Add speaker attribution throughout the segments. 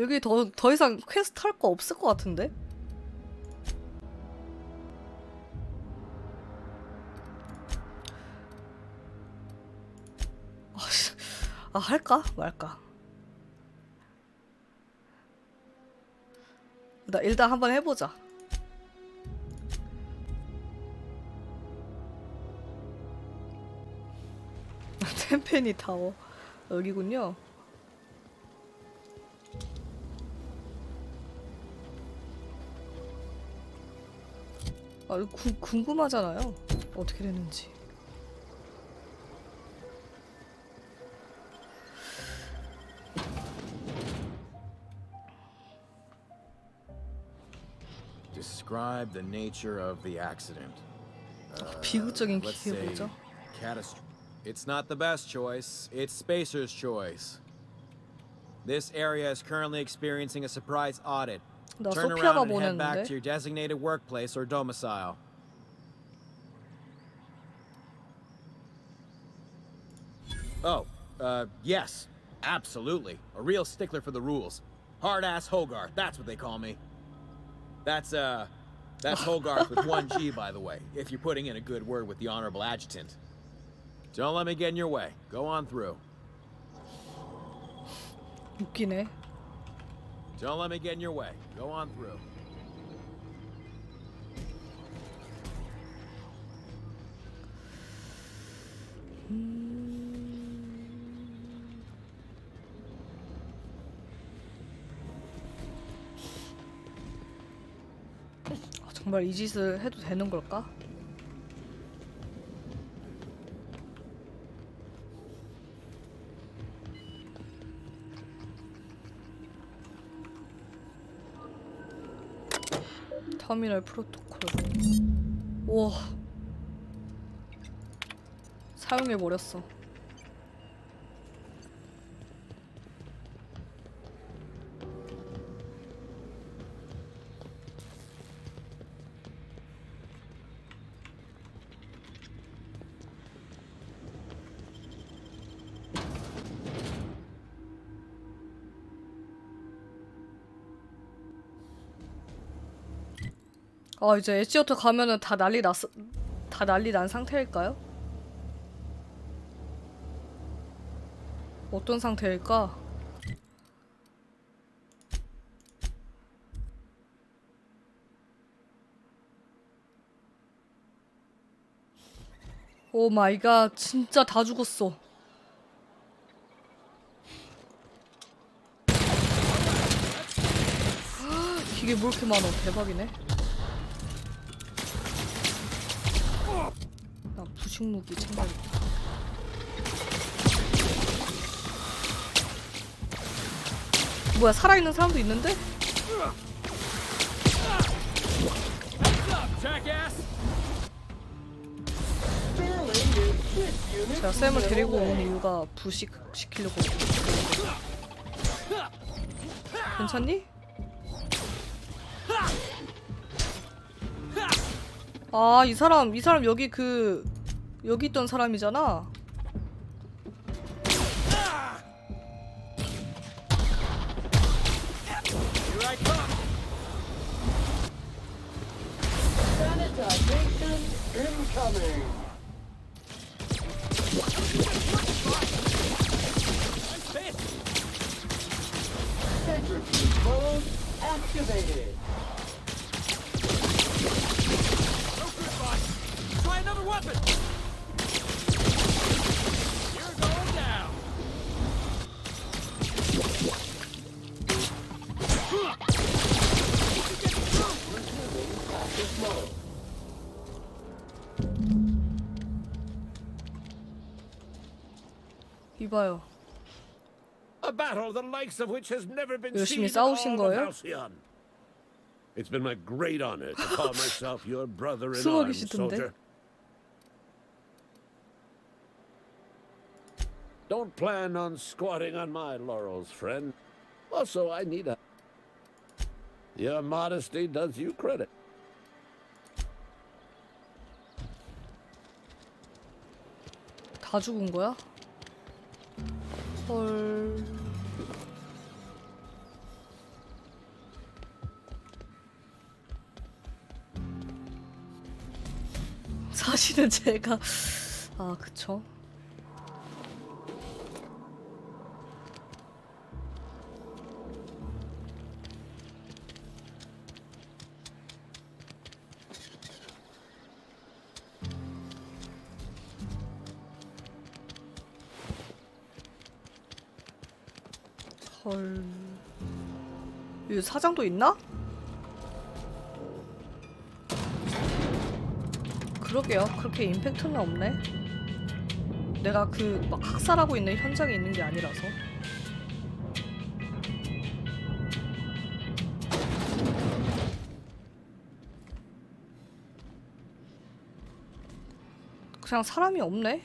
Speaker 1: 여기 더, 더 이상 퀘스트 할 거 없을 것 같은데? 아, 씨. 아, 할까? 말까? 나 일단 한번 해보자. 템페니 타워 여기군요. 아, 이거 구, 궁금하잖아요. 어떻게 됐는지.
Speaker 2: Describe the nature of the accident.
Speaker 1: 비극적인
Speaker 2: Let's say
Speaker 1: 기회보죠.
Speaker 2: catastrophe. It's not the best choice. It's Spacer's choice. This area is currently experiencing a surprise audit.
Speaker 1: 나
Speaker 2: Turn
Speaker 1: 소피아가
Speaker 2: around and head back
Speaker 1: 보냈는데.
Speaker 2: to your designated workplace or domicile. Oh, uh, yes, absolutely. A real stickler for the rules. Hard ass Hogarth, that's what they call me. That's, uh, that's Hogarth with one G, by the way, if you're putting in a good word with the Honorable Adjutant. Don't let me get in your way. Go on through.
Speaker 1: 웃기네.
Speaker 2: Don't let me get in your way. Go on through.
Speaker 1: 아, 정말 이 짓을 해도 되는 걸까? 터미널 프로토콜. 우와. 사용해 버렸어. 아 이제 엣지어터 가면은 다 난리 났, 다 난리 난 상태일까요? 어떤 상태일까? 오 마이 갓 진짜 다 죽었어. 이게 뭐 이렇게 많아 대박이네. 나 부식 무기 챙겨야겠다. 뭐야 살아있는 사람도 있는데? 제가 쌤을 데리고 온 이유가 부식 시키려고. 괜찮니? 아, 이 사람, 이 사람 여기 그 여기 있던 사람이잖아.
Speaker 2: I come!
Speaker 1: 이봐요.
Speaker 3: A battle the likes of which has never been
Speaker 1: 열심히
Speaker 3: seen in all
Speaker 1: 싸우신
Speaker 3: of
Speaker 1: 거예요?
Speaker 3: Halcyon. It's been my great honor to call myself your brother in
Speaker 1: 숨어
Speaker 3: arms,
Speaker 1: 계시던데?
Speaker 3: soldier. Don't plan on squatting on my laurels, friend. Also, I need a. Your modesty does you credit.
Speaker 1: 다 죽은 거야? 헐. 사실은 제가 아 그쵸 사장도 있나? 그러게요. 그렇게 임팩트는 없네. 내가 그 막 학살하고 있는 현장에 있는 게 아니라서. 그냥 사람이 없네.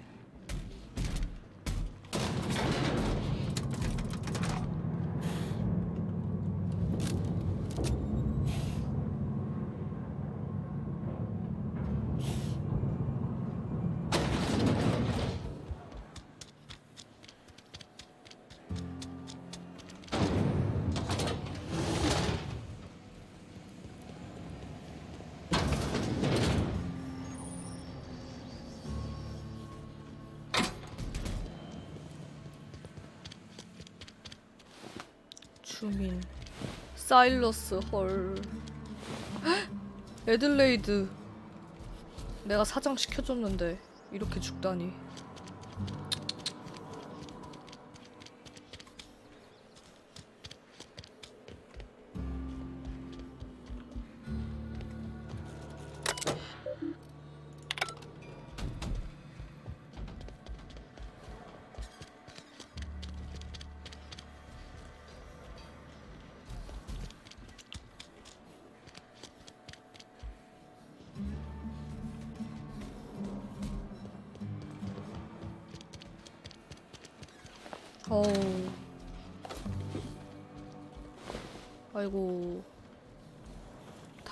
Speaker 1: 사일러스 헐 헉! 에들레이드 내가 사장 시켜줬는데 이렇게 죽다니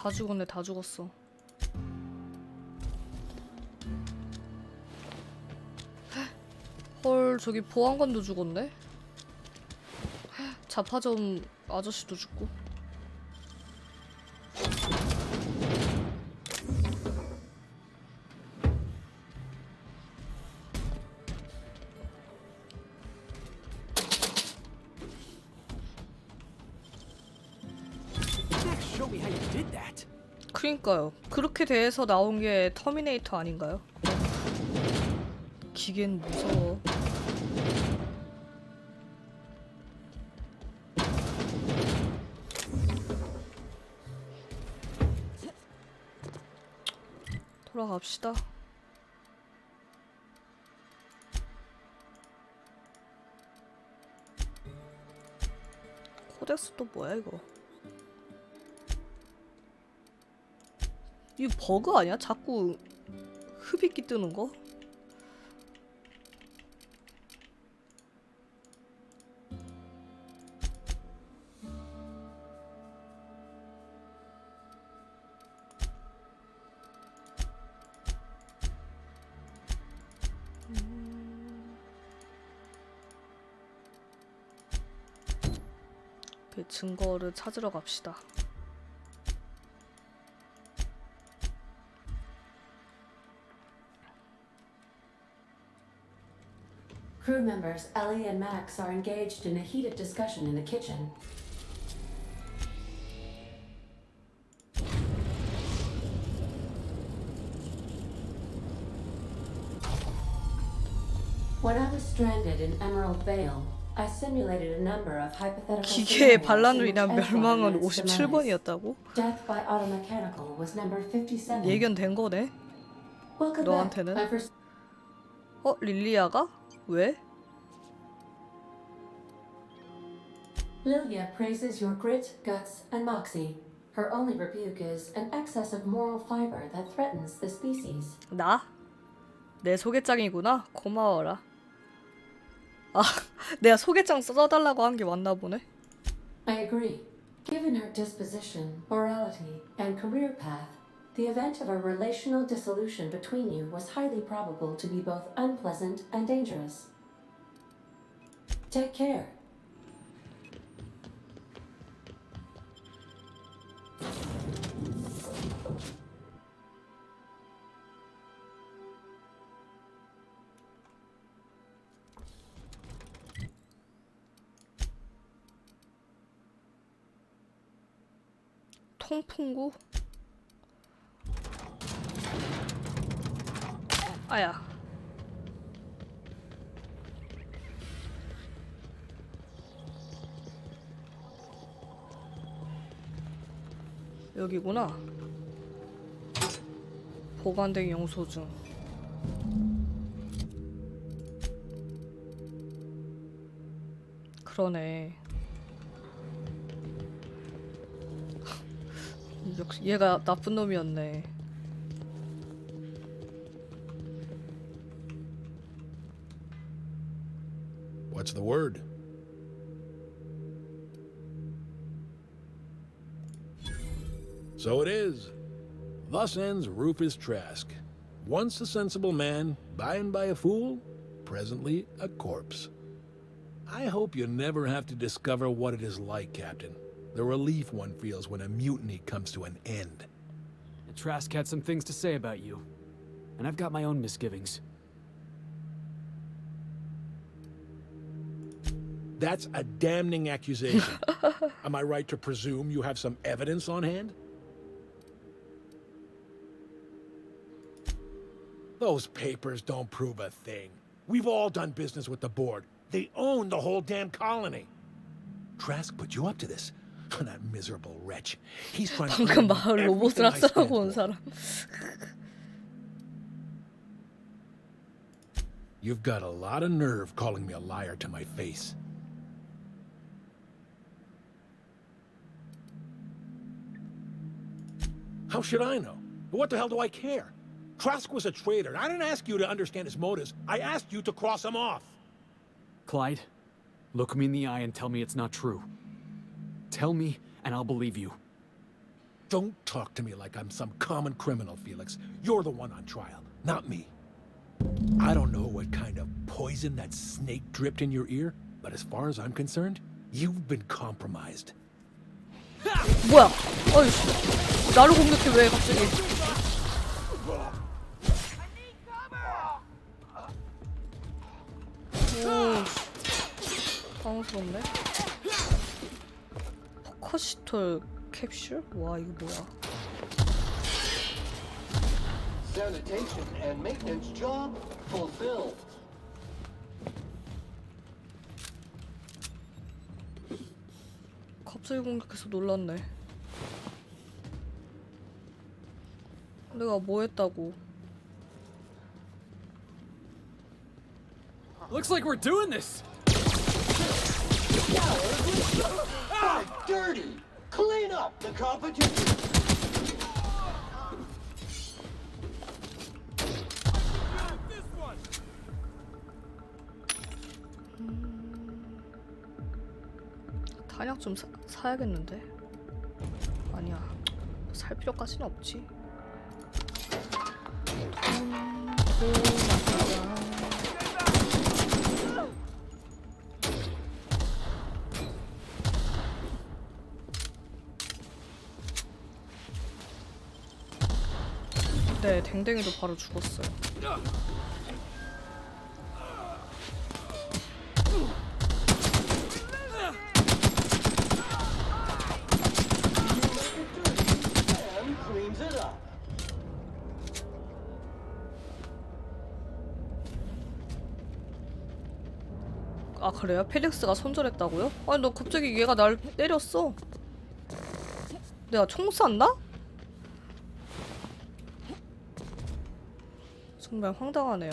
Speaker 1: 다 죽었네 다 죽었어. 헐 저기 보안관도 죽었네? 자파점 아저씨도 죽고 그러니까요. 그렇게 돼서 나온 게 터미네이터 아닌가요? 기계는 무서워. 돌아갑시다. 코덱스 또 뭐야 이거? 이거 버그 아니야? 자꾸 흡입기 뜨는 거? 그 증거를 찾으러 갑시다.
Speaker 4: Crew members Ellie and Max are engaged in a heated discussion in the kitchen. When I was stranded in Emerald Vale, I simulated a number of hypothetical
Speaker 1: 기계의 반란으로 인한 멸망은
Speaker 4: met its demise.
Speaker 1: 57번이었다고?
Speaker 4: Death by automechanical was number 57.
Speaker 1: 예견된 거네. 너한테는? 어? 릴리아가? 왜?
Speaker 4: Lilia praises your grit, guts, and moxie. Her only rebuke is an excess of moral fiber that threatens the species.
Speaker 1: 나? 내 소개장이구나? 고마워라. 아, 내가 소개장 써달라고 한 게 맞나 보네.
Speaker 4: I agree. Given her disposition, morality, and career path, the event of a relational dissolution between you was highly probable to be both unpleasant and dangerous. Take care.
Speaker 1: 통풍구? 아야. 여기구나. 보관된 영수증. 그러네. 역시 얘가 나쁜 놈이었네.
Speaker 5: What's the word? So it is. Thus ends Rufus Trask. Once a sensible man, by and by a fool, presently a corpse. I hope you never have to discover what it is like, Captain. The relief one feels when a mutiny comes to an end.
Speaker 6: And Trask had some things to say about you. And I've got my own misgivings.
Speaker 5: That's a damning accusation. Am I right to presume you have some evidence on hand? Those papers don't prove a thing. We've all done business with the board. They own the whole damn colony. Trask put you up to this. that miserable wretch. He's trying to
Speaker 1: 방금
Speaker 5: undo
Speaker 1: 마을
Speaker 5: everything
Speaker 1: 로봇을
Speaker 5: I stand
Speaker 1: 학살하고 온
Speaker 5: for.
Speaker 1: 사람.
Speaker 5: You've got a lot of nerve calling me a liar to my face. How should I know? What the hell do I care? Trask was a traitor. I didn't ask you to understand his motives. I asked you to cross him off.
Speaker 6: Clyde, look me in the eye and tell me it's not true. Tell me, and I'll believe you.
Speaker 5: Don't talk to me like I'm some common criminal, Felix. You're the one on trial, not me. I don't know what kind of poison that snake dripped in your ear, but as far as I'm concerned, you've been compromised.
Speaker 1: 뭐야? 어이씨. 나를 공격해 왜 갑자기? 오, 당황스럽네. 포커시톨 캡슐? 와 이거 뭐야?
Speaker 7: Sanitation and maintenance job fulfilled.
Speaker 1: 갑자기 공격해서 놀랐네. 내가 뭐 했다고?
Speaker 6: Looks like we're doing this!
Speaker 7: Dirty! Clean up the competition!
Speaker 1: 탄약 좀 사, 사야겠는데? 아니야. 살 필요까지는 없지. 음, 고 네, 댕댕이도 바로 죽었어요. 아 그래요? 펠릭스가 손절했다고요? 아니 너 갑자기 얘가 날 때렸어. 내가 총 쐈나? 정말 황당하네요.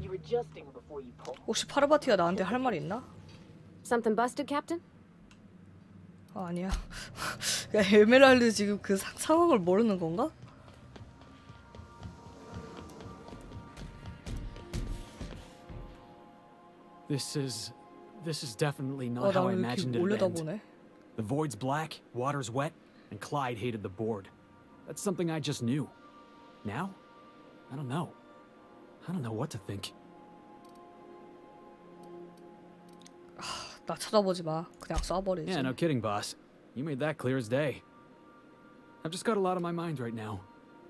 Speaker 8: You were adjusting before you pulled.
Speaker 1: 혹시 파르바티가 나한테 할말 있나?
Speaker 8: Something busted, Captain?
Speaker 1: 아니야. 야, 에메랄드 지금 그 사, 상황을 모르는 건가?
Speaker 6: This is this is definitely not how I
Speaker 1: 이렇게 imagined
Speaker 6: it to end. The void's black, water's wet, and Clyde hated the board. That's something I just knew. Now? I don't know. I don't know what to think.
Speaker 1: 나 쳐다보지 마. 그냥 쏴버리지.
Speaker 6: Yeah, no kidding, boss. You made that clear as day. I've just got a lot on my mind right now.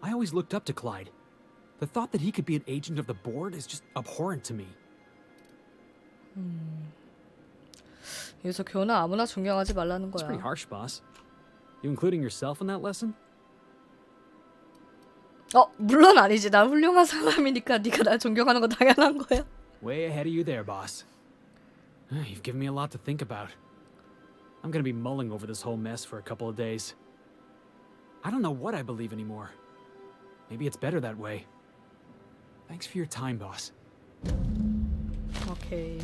Speaker 6: I always looked up to Clyde. The thought that he could be an agent of the board is just abhorrent to me.
Speaker 1: 여기서 교훈은 아무나 존경하지 말라는
Speaker 6: It's pretty
Speaker 1: 거야.
Speaker 6: harsh, boss. You including yourself in that lesson?
Speaker 1: 어, 물론 아니지. 난 훌륭한 사람이니까 네가 날 존경하는 건 당연한 거야.
Speaker 6: Way ahead of you there, boss. You've given me a lot to think about. I'm gonna be mulling over this whole mess for a couple of days. I don't know what I believe anymore. Maybe it's better that way. Thanks for your time, boss.
Speaker 1: 오케이.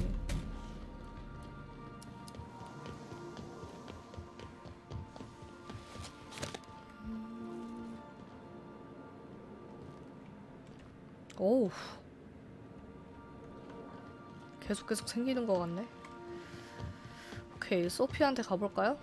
Speaker 1: 오우. 계속 계속 생기는 것 같네. 오케이, 소피한테 가볼까요?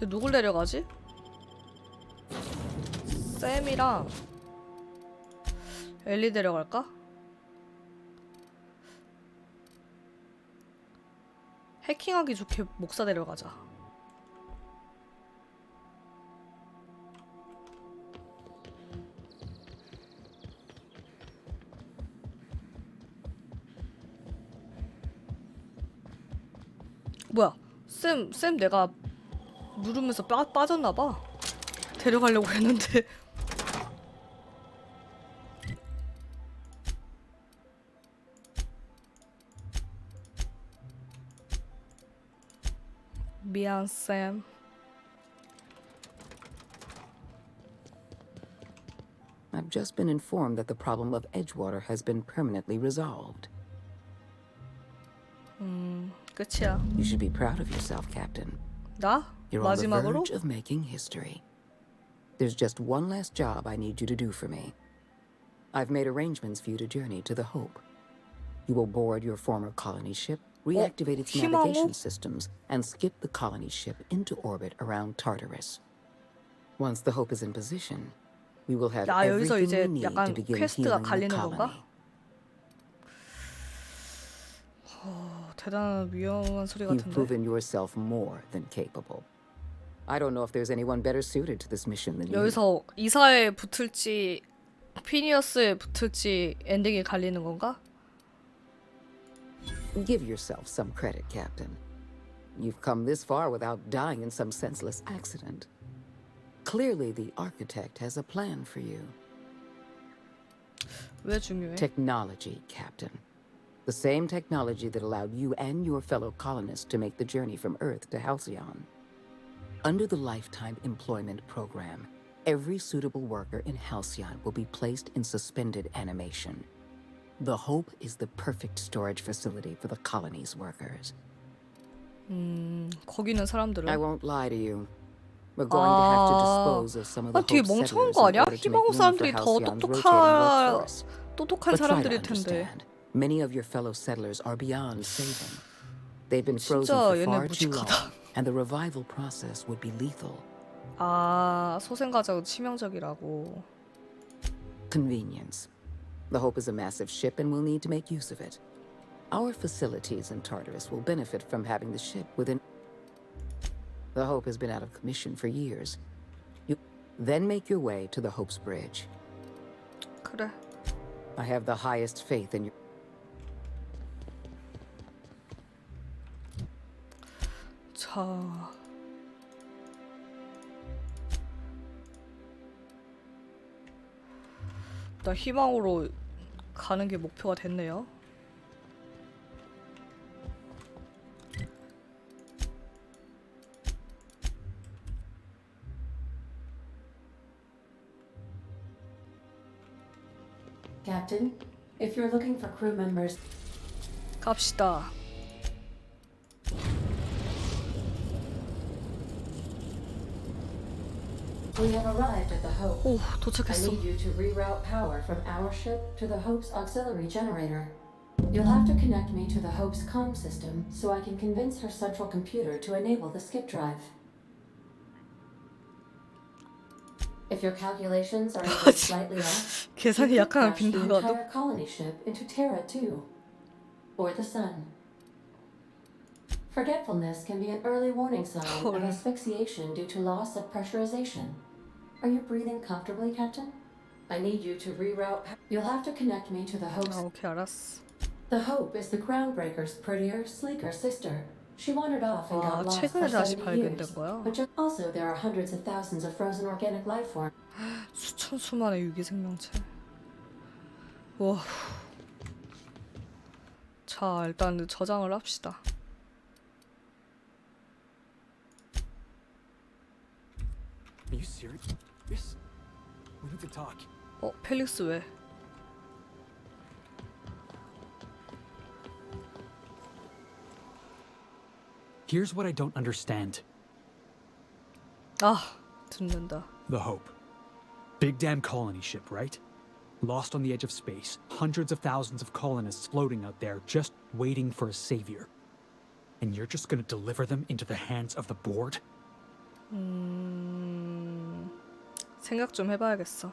Speaker 1: 누굴 데려가지? 쌤이랑 엘리 데려갈까? 해킹하기 좋게 목사 데려가자. 뭐야? 쌤, 쌤 내가 누르면서 빠, 빠졌나봐. 데려가려고 했는데. 미안, 쌤.
Speaker 9: I've just been informed that the problem of Edgewater has been permanently resolved.
Speaker 1: 끝이야.
Speaker 9: You should be proud of yourself, Captain.
Speaker 1: 나?
Speaker 9: You're on the
Speaker 1: 마지막으로?
Speaker 9: verge of making history. There's just one last job I need you to do for me. I've made arrangements for you to journey to the Hope. You will board your former colony ship, reactivate its navigation systems, and skip the colony ship into orbit around Tartarus. Once the Hope is in position, we will have
Speaker 1: 야, 여기서
Speaker 9: everything
Speaker 1: 이제
Speaker 9: we need to
Speaker 1: 약간
Speaker 9: begin
Speaker 1: 퀘스트가
Speaker 9: healing the
Speaker 1: 갈리는 건가?
Speaker 9: colony.
Speaker 1: 어, 대단한 위험한 소리
Speaker 9: You've
Speaker 1: 같은데.
Speaker 9: proven yourself more than capable. I don't know if there's anyone better suited to this mission than you.
Speaker 1: 여기서 이사에 붙을지 피니어스에 붙을지 엔딩이 갈리는 건가?
Speaker 9: Give yourself some credit, Captain. You've come this far without dying in some senseless accident. Clearly, the architect has a plan for you. Technology, Captain. The same technology that allowed you and your fellow colonists to make the journey from Earth to Halcyon. Under the Lifetime Employment Program, every suitable worker in Halcyon will be placed in suspended animation. The Hope is the perfect storage facility for the colony's workers.
Speaker 1: 거기 있는 사람들은
Speaker 9: I won't lie to you. We're going to have to
Speaker 1: 아,
Speaker 9: dispose of some of the
Speaker 1: 아, 되게
Speaker 9: Hope
Speaker 1: 멍청한
Speaker 9: settlers
Speaker 1: 거
Speaker 9: in
Speaker 1: 아니야?
Speaker 9: order to make
Speaker 1: 희망
Speaker 9: room for
Speaker 1: 사람들이 더
Speaker 9: Halcyon's
Speaker 1: 똑똑하
Speaker 9: rotating workforce.
Speaker 1: 똑똑한
Speaker 9: But try to
Speaker 1: 사람들일 텐데.
Speaker 9: understand. Many of your fellow settlers are beyond saving. They've been frozen
Speaker 1: 진짜
Speaker 9: for
Speaker 1: 얘네
Speaker 9: far too long,
Speaker 1: 무식하다.
Speaker 9: and the revival process would be lethal.
Speaker 1: 아 소생가자고 치명적이라고.
Speaker 9: Convenience. The Hope is a massive ship and we'll need to make use of it. Our facilities in Tartarus will benefit from having the ship within... The Hope has been out of commission for years. You then make your way to the Hope's Bridge.
Speaker 1: Coulda.
Speaker 9: I have the highest faith in you.
Speaker 1: 자... 나 희망으로 가는 게 목표가 됐네요.
Speaker 4: Captain, if you're looking for crew members,
Speaker 1: 갑시다.
Speaker 4: We have arrived at the Hope.
Speaker 1: 오
Speaker 4: I
Speaker 1: 도착했어.
Speaker 4: need you to reroute power from our ship to the Hope's auxiliary generator. You'll have to connect me to the Hope's comm system so I can convince her central computer to enable the skip drive. If your calculations are even slightly off, you
Speaker 1: 계산이
Speaker 4: could
Speaker 1: 약간
Speaker 4: crash the
Speaker 1: 빗나가도
Speaker 4: entire colony ship into Terra 2 or the Sun. Forgetfulness can be an early warning sign of
Speaker 1: 헐.
Speaker 4: asphyxiation due to loss of pressurization. Are you breathing comfortably, Captain? I need you to reroute. pa- You'll have to connect me to the Hope's.
Speaker 1: 아 오케이 알았어.
Speaker 4: The Hope is the Groundbreaker's prettier, sleeker sister. She wandered off and
Speaker 1: 와
Speaker 4: got lost for
Speaker 1: 최근에 다시
Speaker 4: 70
Speaker 1: 발견된
Speaker 4: years.
Speaker 1: 거야.
Speaker 4: But ju- also, there are hundreds of thousands of frozen organic life forms.
Speaker 1: 수천 수만의 유기 생명체. 와. 자 일단 저장을 합시다.
Speaker 6: Are you serious? Yes. We need to talk.
Speaker 1: 어 펠릭스 왜?
Speaker 6: Here's what I don't understand.
Speaker 1: 아 듣는다.
Speaker 6: The Hope. Big damn colony ship, right? Lost on the edge of space, hundreds of thousands of colonists floating out there just waiting for a savior. And you're just gonna deliver them into the hands of the board?
Speaker 1: 음 생각 좀 해봐야겠어.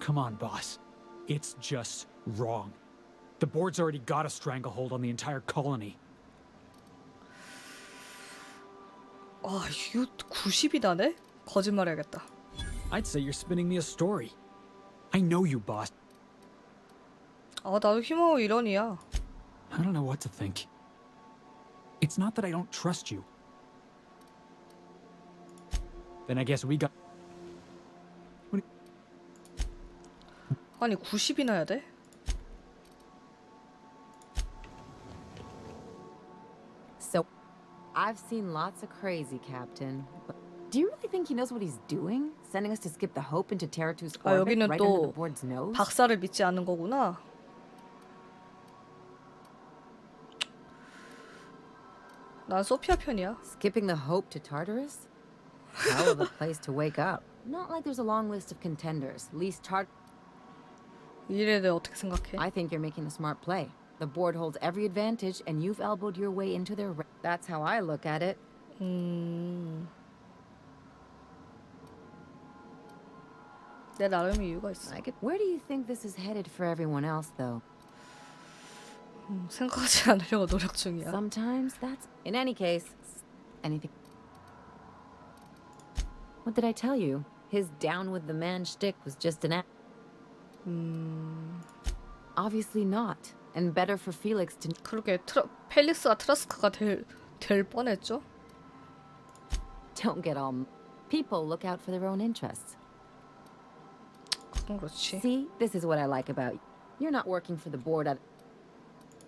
Speaker 6: Come on, boss. It's just wrong. The board's already got a stranglehold on the entire colony.
Speaker 1: 아 이거 90이다네? 거짓말해야겠다.
Speaker 6: I'd say you're spinning me a story. I know you, boss.
Speaker 1: 아 나도 힘하고 이런이야.
Speaker 6: I don't know what to think. It's not that I don't trust you. Then I guess we got.
Speaker 1: 아니 90이나 해야 돼?
Speaker 10: So, I've seen lots of crazy, Captain. But do you really think he knows what he's doing? Sending us to skip the Hope into Terra 2's
Speaker 1: 아
Speaker 10: orbit
Speaker 1: 여기는
Speaker 10: right under the
Speaker 1: 또
Speaker 10: board's nose?
Speaker 1: 박사를 믿지 않는 거구나. 난 소피아 편이야.
Speaker 10: Skipping the Hope to Tartarus? Hell of a place to wake up. Not like there's a long list of contenders. Least Tart.
Speaker 1: 이래 대해 어떻게 생각해?
Speaker 10: I think you're making a smart play. The board holds every advantage, and you've elbowed your way into their. Ra- That's how I look at it.
Speaker 1: 음. 내 나름의 이유가 있어.
Speaker 10: I could. Where do you think this is headed for everyone else, though?
Speaker 1: 음, 생각하지 않으려고 노력 중이야.
Speaker 10: Sometimes that's. In any case, anything. What did I tell you? His down with the man shtick was just an act.
Speaker 1: 음.
Speaker 10: Obviously not. And better for Felix to.
Speaker 1: 그렇게 트러, 펠릭스가 트러스크가 될, 될 뻔했죠?
Speaker 10: Don't get all. People look out for their own interests.
Speaker 1: 그건 그렇지.
Speaker 10: See, this is what I like about you. You're not working for the board at.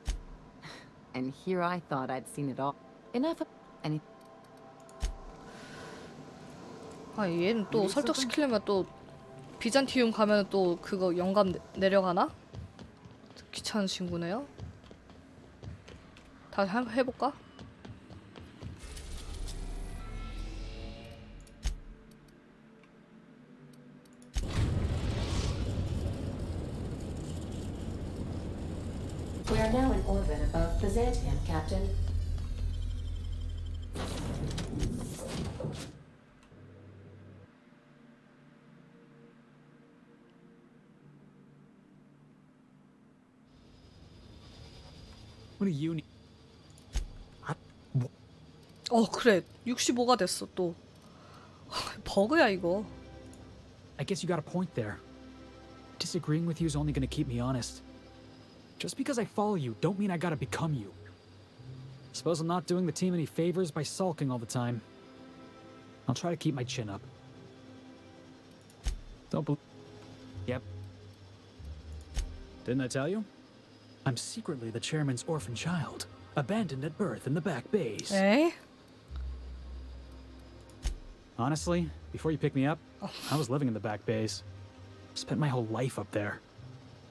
Speaker 10: And here I thought I'd seen it all. Enough of any.
Speaker 1: 아 얘는 또 설득시키려면 또 비잔티움 가면 또 그거 영감 내, 내려가나? 귀찮은 친구네요. 다시 해볼까?
Speaker 4: Above Byzantium, Captain.
Speaker 6: What do you need?
Speaker 1: 어 그래 65가 됐어 또 버그야 이거
Speaker 6: I guess you got a point there. Disagreeing with you is only gonna keep me honest. Just because I follow you, don't mean I gotta become you. Suppose I'm not doing the team any favors by sulking all the time. I'll try to keep my chin up. Don't bel Yep. Didn't I tell you? I'm secretly the chairman's orphan child, abandoned at birth in the back bays.
Speaker 1: Hey. Eh?
Speaker 6: Honestly, before you picked me up, I was living in the back bays. Spent my whole life up there.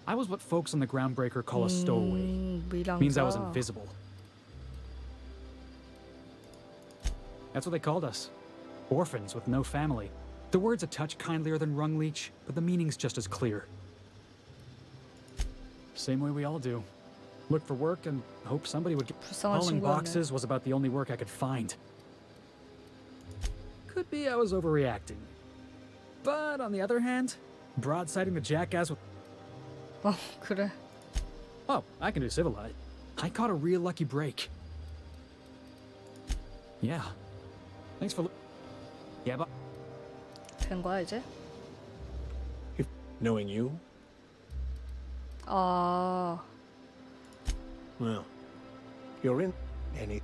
Speaker 6: I was what folks on the groundbreaker call a
Speaker 1: mm, stowaway.
Speaker 6: Means I was invisible. That's what they called us. Orphans with no family. The word's a touch kindlier than Rungleech, but the meaning's just as clear Same way we all do. Look for work and hope somebody would get.
Speaker 1: 불쌍한
Speaker 6: Hauling
Speaker 1: 친구였네.
Speaker 6: boxes was about the only work I could find. Could be I was overreacting. But on the other hand, broadsiding the jackass with.
Speaker 1: 어 그래.
Speaker 6: Oh, I can do civilized. I caught a real lucky break. Yeah. Thanks for. Yeah, but.
Speaker 1: 된 거야 이제?
Speaker 5: If knowing you,
Speaker 1: 아
Speaker 5: well, you're in any.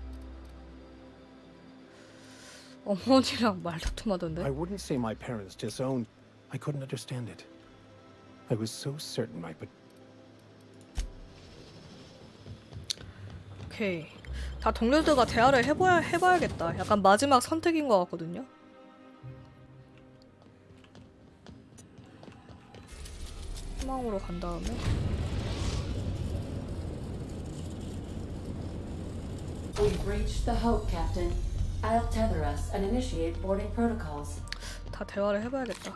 Speaker 1: 어머니랑 말다툼하던데.
Speaker 11: I wouldn't say my parents disowned. I couldn't understand it. I was so certain my but
Speaker 1: 오케이. 다 동료들과 대화를 해봐야 해봐야겠다. 약간 마지막 선택인 것 같거든요. 희망으로 간 다음에
Speaker 4: We've reached the Hope, Captain. I'll tether us and initiate boarding protocols.
Speaker 1: 다 대화를 해봐야겠다.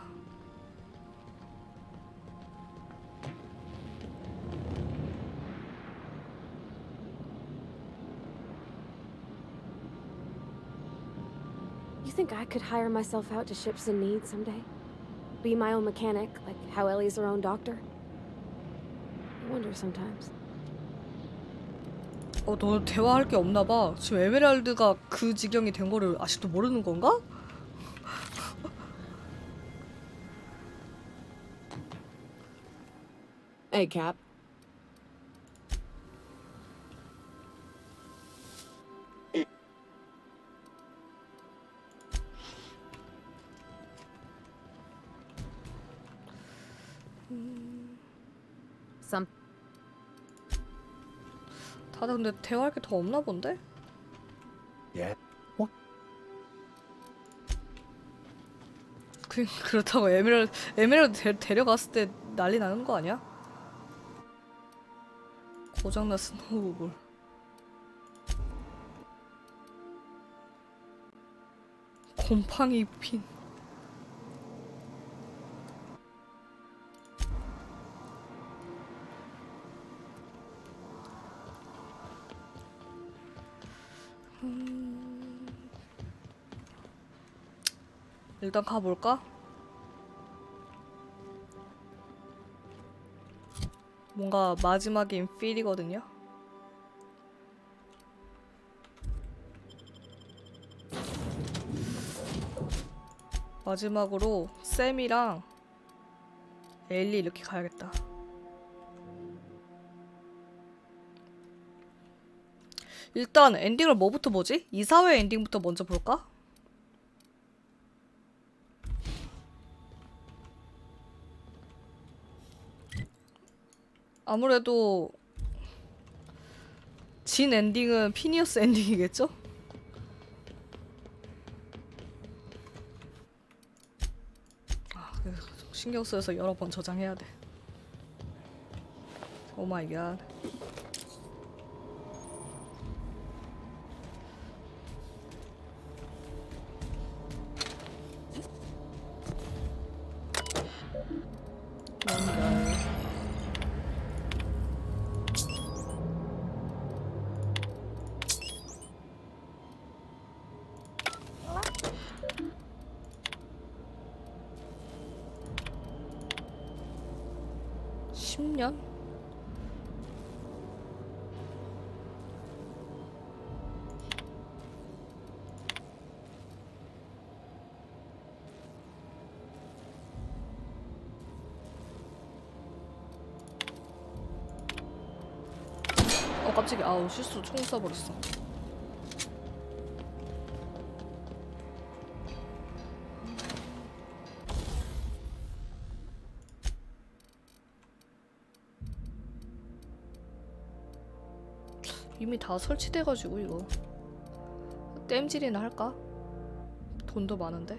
Speaker 12: You think I could hire myself out to ships in need someday? Be my own mechanic, like how Ellie's her own doctor? I wonder sometimes.
Speaker 1: 어, 너 대화할 게 없나 봐. 지금 에메랄드가 그 지경이 된 거를 아직도 모르는 건가?
Speaker 10: Hey, Cap. Some
Speaker 1: 다들 근데 대화할 게 더 없나 본데?
Speaker 11: yeah.
Speaker 1: 그, 그렇다고 에메랄드, 에메랄드 데, 데려갔을 때 난리 나는 거 아니야? 고장난 스노우볼. 곰팡이 핀. 일단 가볼까? 뭔가 마지막인 필이거든요. 마지막으로 샘이랑 엘리 이렇게 가야겠다. 일단 엔딩을 뭐부터 보지? 이사회 엔딩부터 먼저 볼까? 아무래도 진 엔딩은 피니어스 엔딩이겠죠? 아, 신경 쓰여서 여러 번 저장해야 돼. 오 마이 갓. 십 년? 어 깜짝이야 아우 실수로 총 쏴버렸어 다 설치돼가지고 이거 땜질이나 할까? 돈도 많은데